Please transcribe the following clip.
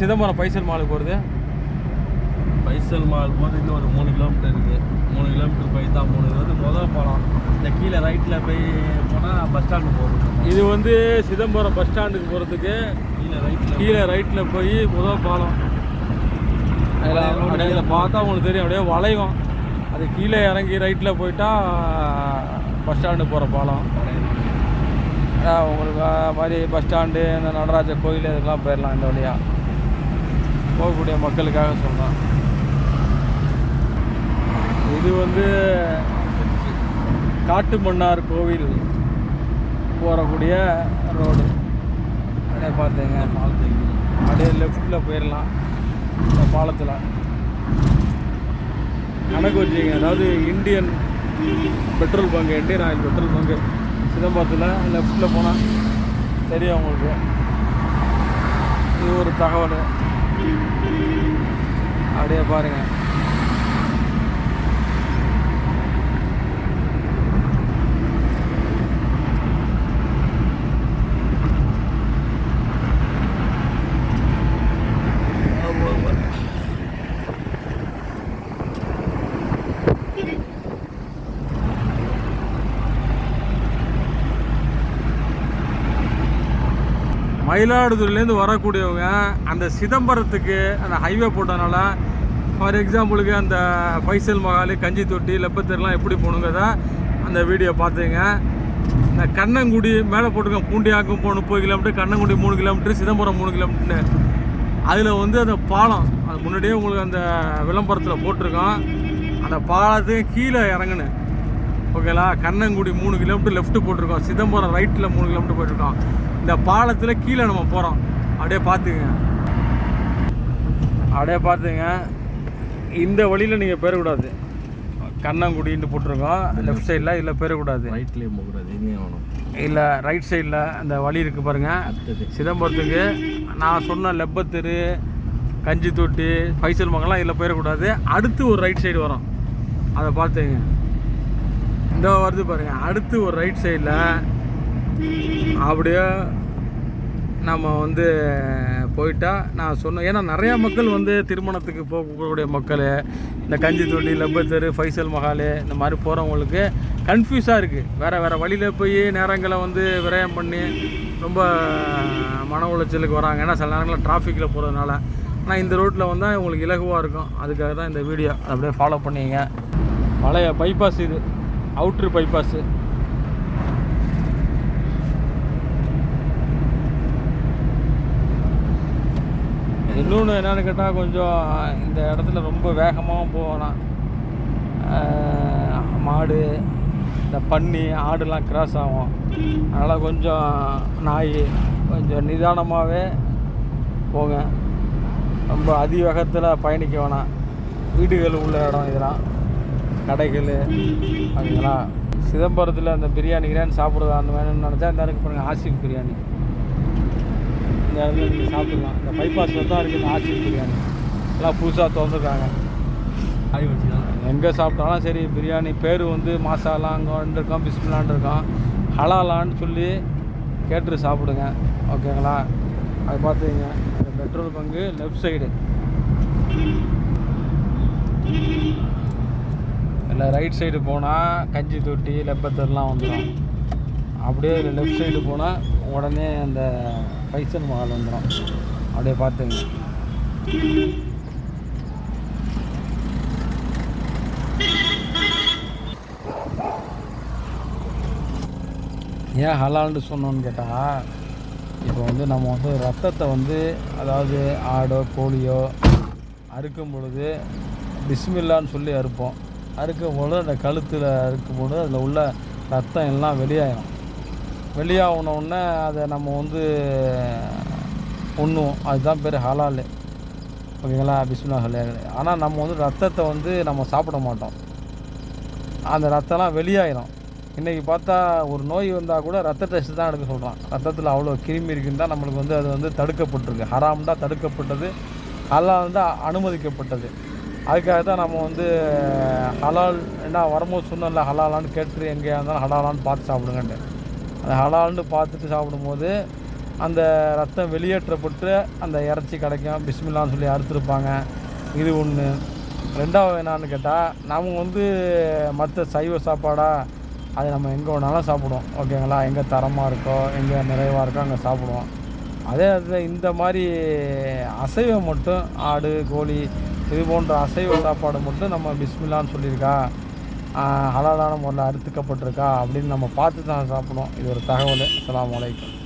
சிதம்பரம் பைசல் மாலுக்கு போகிறது பைசல் மால் போது இன்னும் ஒரு மூணு கிலோமீட்டர் இருக்குது மூணு கிலோமீட்டர் போய் தான் மூணு இது வந்து முதல் பாலம் இந்த கீழே ரைட்டில் போய் போனால் பஸ் ஸ்டாண்டு போகணும் இது வந்து சிதம்பரம் பஸ் ஸ்டாண்டுக்கு போகிறதுக்கு கீழே ரைட்டில் கீழே ரைட்டில் போய் முதல் பாலம் அதில் பார்த்தா உங்களுக்கு தெரியும். அப்படியே வளையும் அது கீழே இறங்கி ரைட்டில் போயிட்டா பஸ் ஸ்டாண்டு போகிற பாலம். உங்களுக்கு மாதிரி பஸ் ஸ்டாண்டு இந்த நடராஜ கோயில் இதுக்கெல்லாம் போயிடலாம் இந்த வழியாக இருக்கக்கூடிய மக்களுக்காக சொல்கிறேன் இது வந்து காட்டு மன்னார் கோவில் போகக்கூடிய ரோடு. அப்படியே பார்த்தீங்க பாலத்துக்கு அப்படியே லெஃப்டில் போயிடலாம் இந்த பாலத்தில். கணக்கு வச்சுங்க அதாவது Indian petrol bunk Indian oil petrol bunk சிதம்பரத்தில் லெஃப்டில் போனால் தெரியும் உங்களுக்கு. இது ஒரு தகவல். அப்படியே பாருங்கள் மயிலாடுதுறையிலேருந்து வரக்கூடியவங்க அந்த சிதம்பரத்துக்கு அந்த ஹைவே போட்டனால ஃபார் எக்ஸாம்பிளுக்கு அந்த பைசல் மகாலி கஞ்சி தொட்டி லெப்பத்தெருலாம் எப்படி போகணுங்கிறத அந்த வீடியோ பார்த்துங்க. இந்த கண்ணங்குடி மேலே போட்டிருக்கோம் பூண்டியாக்கும் போகணும் முப்பது கிலோமீட்டர் கண்ணங்குடி மூணு கிலோமீட்டர் சிதம்பரம் மூணு கிலோமீட்டர்னு. அதில் வந்து அந்த பாலம் அது முன்னாடியே உங்களுக்கு அந்த விளம்பரத்தில் போட்டிருக்கோம். அந்த பாலத்துக்கு கீழே இறங்குனேன். ஓகேங்களா? கண்ணங்குடி மூணு கிலோமீட்டர் லெஃப்ட் போட்டிருக்கோம். சிதம்பரம் ரைட்டில் மூணு கிலோமீட்டர் போயிட்டுருக்கோம் இந்த பாலத்தில் கீழே நம்ம போகிறோம் அப்படியே பார்த்துங்க. அப்படியே பார்த்துங்க. இந்த வழியில் நீங்கள் போயிடக்கூடாது கண்ணங்குடின்னு போட்டிருக்கோம். லெஃப்ட் சைடில் இதில் போயிடக்கூடாது ரைட்லேயே போகக்கூடாது. இல்லை ரைட் சைடில் அந்த வழி இருக்குது பாருங்கள் சிதம்பரத்துக்கு நான் சொன்ன லெப்பத்தெரு கஞ்சி தொட்டி ஃபைசல் மங்கலாம் இதில் போயிடக்கூடாது அடுத்து ஒரு ரைட் சைடு வரும். அதை பார்த்துங்க. இந்த வருது பாருங்க அடுத்து ஒரு ரைட் சைடில் அப்படியே நம்ம வந்து போயிட்டா நான் சொன்னேன் ஏன்னா நிறையா மக்கள் வந்து திருமணத்துக்கு போகக்கூடிய மக்கள் இந்த கஞ்சி தொட்டி லெப்பத்தெரு ஃபைசல் மஹால் இந்த மாதிரி போகிறவங்களுக்கு கன்ஃபியூஸாக இருக்குது வேறு வேறு வழியில் போய் நேரங்களை வந்து விரயம் பண்ணி ரொம்ப மன உளைச்சலுக்கு வராங்க. ஏன்னா சில நேரங்களில் டிராஃபிக்கில் போகிறதுனால ஆனால் இந்த ரோட்டில் வந்தால் உங்களுக்கு இலகுவாக இருக்கும். அதுக்காக தான் இந்த வீடியோ அப்படியே ஃபாலோ பண்ணிங்க பழைய பைபாஸ் இது. அவுட்ரு பைபாஸு இன்னொன்று என்னென்னு கேட்டால் கொஞ்சம் இந்த இடத்துல ரொம்ப வேகமாகவும் போகலாம். மாடு இந்த பன்னி ஆடுலாம் கிராஸ் ஆகும். அதனால் கொஞ்சம் நாய் கொஞ்சம் நிதானமாகவே போங்க. ரொம்ப அதிவேகத்தில் பயணிக்க வேணாம். வீடுகள் உள்ள இடம் இதெல்லாம். கடைகள் அதுங்களா சிதம்பரத்தில் அந்த பிரியாணி கிரியாணி சாப்பிட்றதா அந்த வேணும்னு நினச்சா இந்த இருக்கு பாருங்கள் ஆசிப் பிரியாணி. இந்த இடத்துல நீங்கள் சாப்பிடலாம். இந்த பைபாஸில் தான் இருக்குது இந்த ஆசிப் பிரியாணி. எல்லாம் புதுசாக திறந்துருக்காங்க. எங்கே சாப்பிட்டாலும் சரி பிரியாணி பேர் வந்து மாசாலா அங்கே இருக்கோம் பிஸ்மிலான் இருக்கோம் ஹலாலான்னு சொல்லி கேட்டு சாப்பிடுங்க. ஓகேங்களா? அது பார்த்துங்க இந்த பெட்ரோல் பங்கு லெஃப்ட் சைடு. இல்லை ரைட் சைடு போனால் கஞ்சி தொட்டி லெப்பத்தெல்லாம் வந்துடும் அப்படியே லெஃப்ட் சைடு போனால் உடனே அந்த பைசன் மஹால் வந்துடும் அப்படியே பார்த்துங்க. ஏன் ஹலால்னு சொன்னோன்னு கேட்டால் இப்போ வந்து நம்ம வந்து ரத்தத்தை வந்து அதாவது ஆடோ கோழியோ அறுக்கும் பொழுது பிஸ்மில்லான்னு சொல்லி அறுப்போம். அறுக்கும் பொழுது அந்த கழுத்தில் அறுக்கும் பொழுது அதில் உள்ள ரத்தம் எல்லாம் வெளியாயிடும் வெளியாகின உடனே அதை நம்ம வந்து உண்ணுவோம். அதுதான் பேர் ஹலால். ஓகேங்களா? பிஸ்மிலா ஹலால் ஆனால் நம்ம வந்து ரத்தத்தை வந்து நம்ம சாப்பிட மாட்டோம். அந்த ரத்தம்லாம் வெளியாயிடும் இன்றைக்கி பார்த்தா ஒரு நோய் வந்தால் கூட ரத்த டெஸ்ட் தான் எடுக்க சொல்கிறான் ரத்தத்தில் அவ்வளோ கிருமி இருக்குன்னு தான் நம்மளுக்கு வந்து அது வந்து தடுக்கப்பட்டிருக்கு. ஹராம் தான் தடுக்கப்பட்டது. ஹலால் தான் அனுமதிக்கப்பட்டது. அதுக்காக தான் நம்ம வந்து ஹலால் என்ன வரும்போது சொன்னோம்ல ஹலாலான்னு கேட்டு எங்கேயா இருந்தாலும் ஹலாலான்னு பார்த்து சாப்பிடுங்கன்ட்டு. அந்த ஹலால்னு பார்த்துட்டு சாப்பிடும்போது அந்த ரத்தம் வெளியேற்றப்பட்டு அந்த இறைச்சி கிடைக்கும் பிஸ்மில்லான்னு சொல்லி அறுத்துருப்பாங்க. இது ஒன்று ரெண்டாவது என்னான்னு கேட்டால் நம்ம வந்து மற்ற சைவ சாப்பாடாக அது நம்ம எங்கே வேணாலும் சாப்பிடுவோம். ஓகேங்களா? எங்கே தரமாக இருக்கோ எங்கே நிறைவாக இருக்கோ அங்கே சாப்பிடுவோம். அதே நேரத்தில் இந்த மாதிரி அசைவம் மட்டும் ஆடு கோழி இது போன்ற அசைவ சாப்பாடு மட்டும் நம்ம பிஸ்மில்லான்னு சொல்லியிருக்கா. ஹலாலான முறையில் அறுத்துக்கப்பட்டிருக்கா அப்படின்னு நம்ம பார்த்து தான் சாப்பிடணும். இது ஒரு தகவல். அலாம் வலைக்கம்